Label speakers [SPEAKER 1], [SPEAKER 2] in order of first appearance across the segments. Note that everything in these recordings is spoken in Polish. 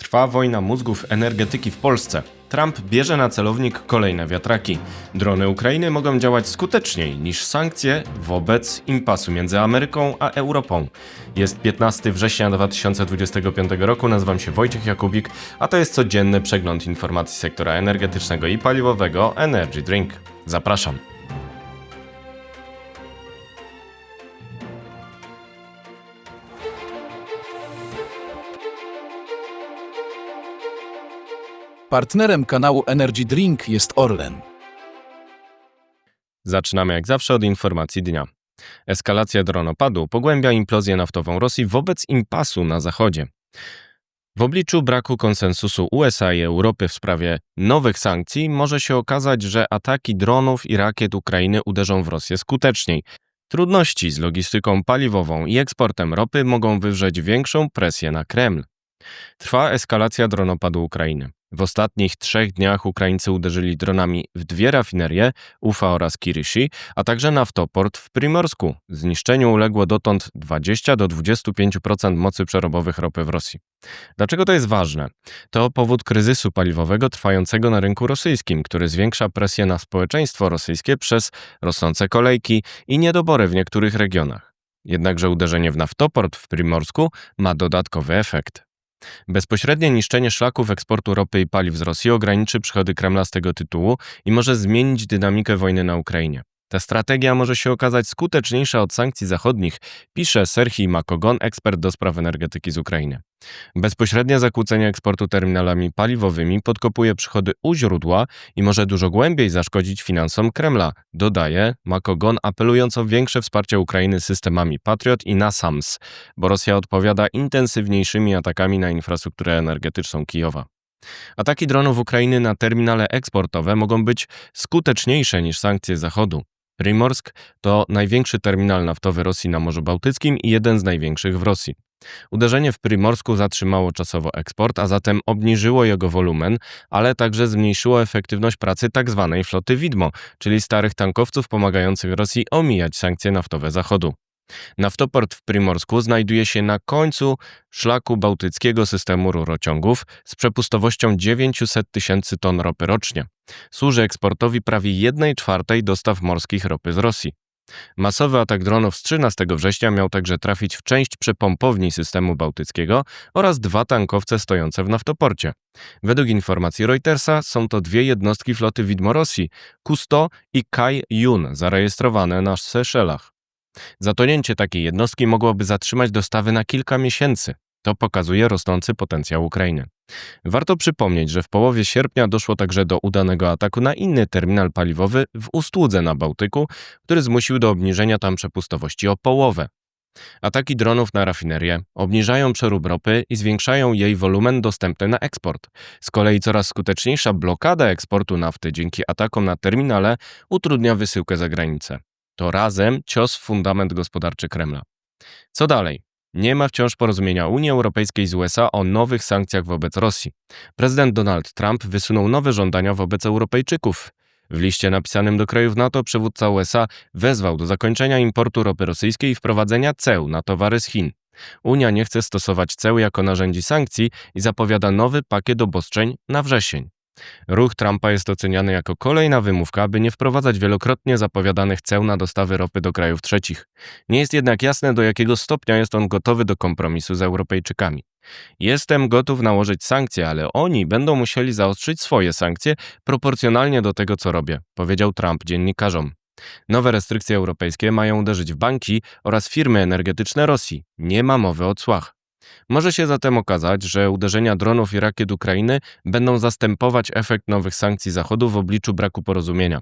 [SPEAKER 1] Trwa wojna mózgów energetyki w Polsce. Trump bierze na celownik kolejne wiatraki. Drony Ukrainy mogą działać skuteczniej niż sankcje wobec impasu między Ameryką a Europą. Jest 15 września 2025 roku, nazywam się Wojciech Jakubik, a to jest codzienny przegląd informacji sektora energetycznego i paliwowego Energy Drink. Zapraszam.
[SPEAKER 2] Partnerem kanału Energy Drink jest Orlen.
[SPEAKER 1] Zaczynamy jak zawsze od informacji dnia. Eskalacja dronopadu pogłębia implozję naftową Rosji wobec impasu na Zachodzie. W obliczu braku konsensusu USA i Europy w sprawie nowych sankcji może się okazać, że ataki dronów i rakiet Ukrainy uderzą w Rosję skuteczniej. Trudności z logistyką paliwową i eksportem ropy mogą wywrzeć większą presję na Kreml. Trwa eskalacja dronopadu Ukrainy. W ostatnich trzech dniach Ukraińcy uderzyli dronami w dwie rafinerie, Ufa oraz Kirishi, a także naftoport w Primorsku. Zniszczeniu uległo dotąd 20 do 25% mocy przerobowych ropy w Rosji. Dlaczego to jest ważne? To powód kryzysu paliwowego trwającego na rynku rosyjskim, który zwiększa presję na społeczeństwo rosyjskie przez rosnące kolejki i niedobory w niektórych regionach. Jednakże uderzenie w naftoport w Primorsku ma dodatkowy efekt. Bezpośrednie niszczenie szlaków eksportu ropy i paliw z Rosji ograniczy przychody Kremla z tego tytułu i może zmienić dynamikę wojny na Ukrainie. Ta strategia może się okazać skuteczniejsza od sankcji zachodnich, pisze Serhii Makogon, ekspert do spraw energetyki z Ukrainy. Bezpośrednie zakłócenie eksportu terminalami paliwowymi podkopuje przychody u źródła i może dużo głębiej zaszkodzić finansom Kremla, dodaje Makogon, apelując o większe wsparcie Ukrainy systemami Patriot i NASAMS, bo Rosja odpowiada intensywniejszymi atakami na infrastrukturę energetyczną Kijowa. Ataki dronów Ukrainy na terminale eksportowe mogą być skuteczniejsze niż sankcje Zachodu. Primorsk to największy terminal naftowy Rosji na Morzu Bałtyckim i jeden z największych w Rosji. Uderzenie w Primorsku zatrzymało czasowo eksport, a zatem obniżyło jego wolumen, ale także zmniejszyło efektywność pracy tzw. floty widmo, czyli starych tankowców pomagających Rosji omijać sankcje naftowe Zachodu. Naftoport w Primorsku znajduje się na końcu szlaku bałtyckiego systemu rurociągów z przepustowością 900 tysięcy ton ropy rocznie. Służy eksportowi prawie 1 czwartej dostaw morskich ropy z Rosji. Masowy atak dronów z 13 września miał także trafić w część przepompowni systemu bałtyckiego oraz dwa tankowce stojące w naftoporcie. Według informacji Reutersa są to dwie jednostki floty widmo Rosji, Kusto i Kai Yun, zarejestrowane na Seszelach. Zatonięcie takiej jednostki mogłoby zatrzymać dostawy na kilka miesięcy. To pokazuje rosnący potencjał Ukrainy. Warto przypomnieć, że w połowie sierpnia doszło także do udanego ataku na inny terminal paliwowy w Ustłudze na Bałtyku, który zmusił do obniżenia tam przepustowości o połowę. Ataki dronów na rafinerię obniżają przerób ropy i zwiększają jej wolumen dostępny na eksport. Z kolei coraz skuteczniejsza blokada eksportu nafty dzięki atakom na terminale utrudnia wysyłkę za granicę. To razem cios w fundament gospodarczy Kremla. Co dalej? Nie ma wciąż porozumienia Unii Europejskiej z USA o nowych sankcjach wobec Rosji. Prezydent Donald Trump wysunął nowe żądania wobec Europejczyków. W liście napisanym do krajów NATO przywódca USA wezwał do zakończenia importu ropy rosyjskiej i wprowadzenia ceł na towary z Chin. Unia nie chce stosować ceł jako narzędzi sankcji i zapowiada nowy pakiet obostrzeń na wrzesień. Ruch Trumpa jest oceniany jako kolejna wymówka, aby nie wprowadzać wielokrotnie zapowiadanych ceł na dostawy ropy do krajów trzecich. Nie jest jednak jasne, do jakiego stopnia jest on gotowy do kompromisu z Europejczykami. Jestem gotów nałożyć sankcje, ale oni będą musieli zaostrzyć swoje sankcje proporcjonalnie do tego, co robię, powiedział Trump dziennikarzom. Nowe restrykcje europejskie mają uderzyć w banki oraz firmy energetyczne Rosji. Nie ma mowy o cłach. Może się zatem okazać, że uderzenia dronów i rakiet Ukrainy będą zastępować efekt nowych sankcji Zachodu w obliczu braku porozumienia.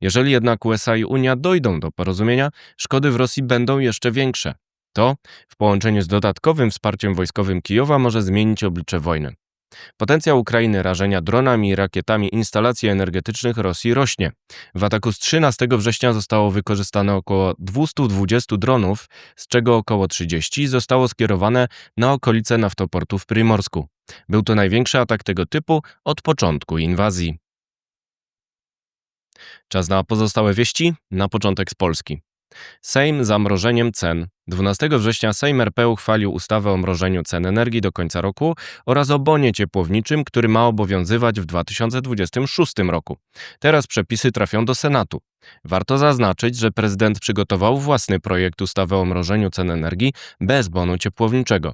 [SPEAKER 1] Jeżeli jednak USA i Unia dojdą do porozumienia, szkody w Rosji będą jeszcze większe. To, w połączeniu z dodatkowym wsparciem wojskowym Kijowa, może zmienić oblicze wojny. Potencjał Ukrainy rażenia dronami i rakietami instalacji energetycznych Rosji rośnie. W ataku z 13 września zostało wykorzystane około 220 dronów, z czego około 30 zostało skierowane na okolice naftoportu w Primorsku. Był to największy atak tego typu od początku inwazji. Czas na pozostałe wieści, na początek z Polski. Sejm zamrożeniem cen 12 września Sejm RP uchwalił ustawę o mrożeniu cen energii do końca roku oraz o bonie ciepłowniczym, który ma obowiązywać w 2026 roku. Teraz przepisy trafią do Senatu. Warto zaznaczyć, że prezydent przygotował własny projekt ustawy o mrożeniu cen energii bez bonu ciepłowniczego.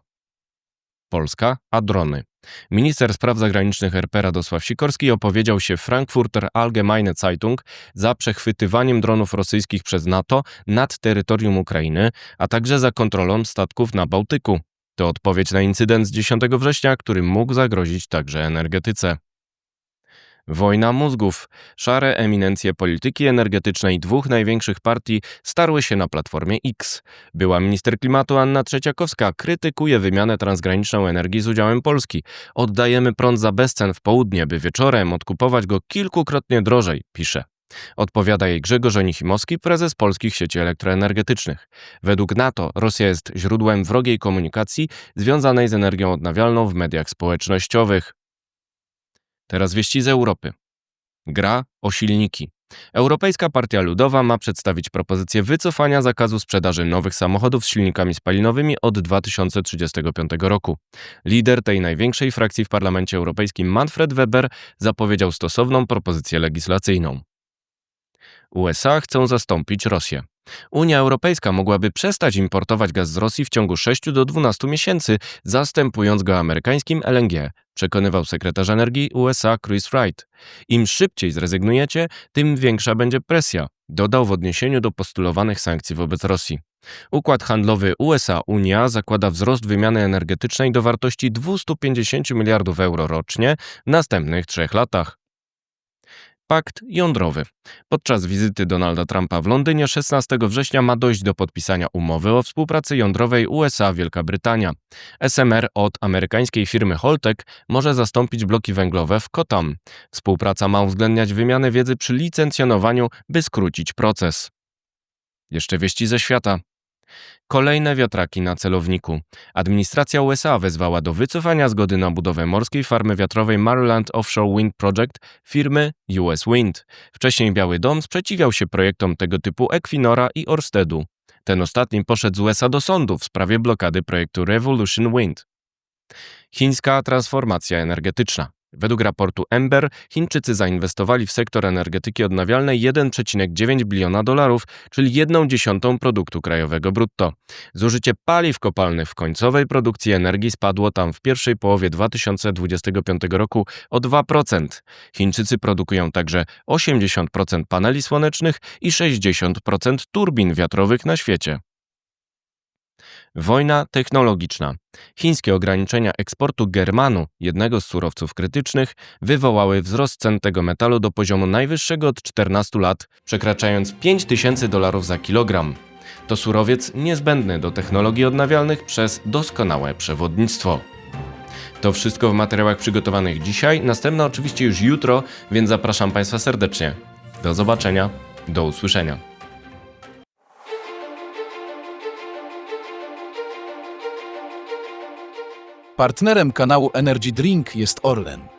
[SPEAKER 1] Polska, a drony. Minister spraw zagranicznych RP Radosław Sikorski opowiedział się w Frankfurter Allgemeine Zeitung za przechwytywaniem dronów rosyjskich przez NATO nad terytorium Ukrainy, a także za kontrolą statków na Bałtyku. To odpowiedź na incydent z 10 września, który mógł zagrozić także energetyce. Wojna mózgów. Szare eminencje polityki energetycznej dwóch największych partii starły się na Platformie X. Była minister klimatu Anna Trzeciakowska krytykuje wymianę transgraniczną energii z udziałem Polski. Oddajemy prąd za bezcen w południe, by wieczorem odkupować go kilkukrotnie drożej, pisze. Odpowiada jej Grzegorz Onichimowski, prezes polskich sieci elektroenergetycznych. Według NATO Rosja jest źródłem wrogiej komunikacji związanej z energią odnawialną w mediach społecznościowych. Teraz wieści z Europy. Gra o silniki. Europejska Partia Ludowa ma przedstawić propozycję wycofania zakazu sprzedaży nowych samochodów z silnikami spalinowymi od 2035 roku. Lider tej największej frakcji w Parlamencie Europejskim Manfred Weber zapowiedział stosowną propozycję legislacyjną. USA chcą zastąpić Rosję. Unia Europejska mogłaby przestać importować gaz z Rosji w ciągu 6 do 12 miesięcy, zastępując go amerykańskim LNG, przekonywał sekretarz energii USA Chris Wright. Im szybciej zrezygnujecie, tym większa będzie presja, dodał w odniesieniu do postulowanych sankcji wobec Rosji. Układ handlowy USA-Unia zakłada wzrost wymiany energetycznej do wartości 250 miliardów euro rocznie w następnych trzech latach. Pakt jądrowy. Podczas wizyty Donalda Trumpa w Londynie 16 września ma dojść do podpisania umowy o współpracy jądrowej USA-Wielka Brytania. SMR od amerykańskiej firmy Holtec może zastąpić bloki węglowe w Kotam. Współpraca ma uwzględniać wymianę wiedzy przy licencjonowaniu, by skrócić proces. Jeszcze wieści ze świata. Kolejne wiatraki na celowniku. Administracja USA wezwała do wycofania zgody na budowę morskiej farmy wiatrowej Maryland Offshore Wind Project firmy US Wind. Wcześniej Biały Dom sprzeciwiał się projektom tego typu Equinora i Orstedu. Ten ostatni poszedł z USA do sądu w sprawie blokady projektu Revolution Wind. Chińska transformacja energetyczna. Według raportu Ember Chińczycy zainwestowali w sektor energetyki odnawialnej 1,9 biliona dolarów, czyli 1 dziesiątą produktu krajowego brutto. Zużycie paliw kopalnych w końcowej produkcji energii spadło tam w pierwszej połowie 2025 roku o 2%. Chińczycy produkują także 80% paneli słonecznych i 60% turbin wiatrowych na świecie. Wojna technologiczna. Chińskie ograniczenia eksportu germanu, jednego z surowców krytycznych, wywołały wzrost cen tego metalu do poziomu najwyższego od 14 lat, przekraczając 5000 dolarów za kilogram. To surowiec niezbędny do technologii odnawialnych przez doskonałe przewodnictwo. To wszystko w materiałach przygotowanych dzisiaj, następne oczywiście już jutro, więc zapraszam Państwa serdecznie. Do zobaczenia, do usłyszenia.
[SPEAKER 2] Partnerem kanału Energy Drink jest Orlen.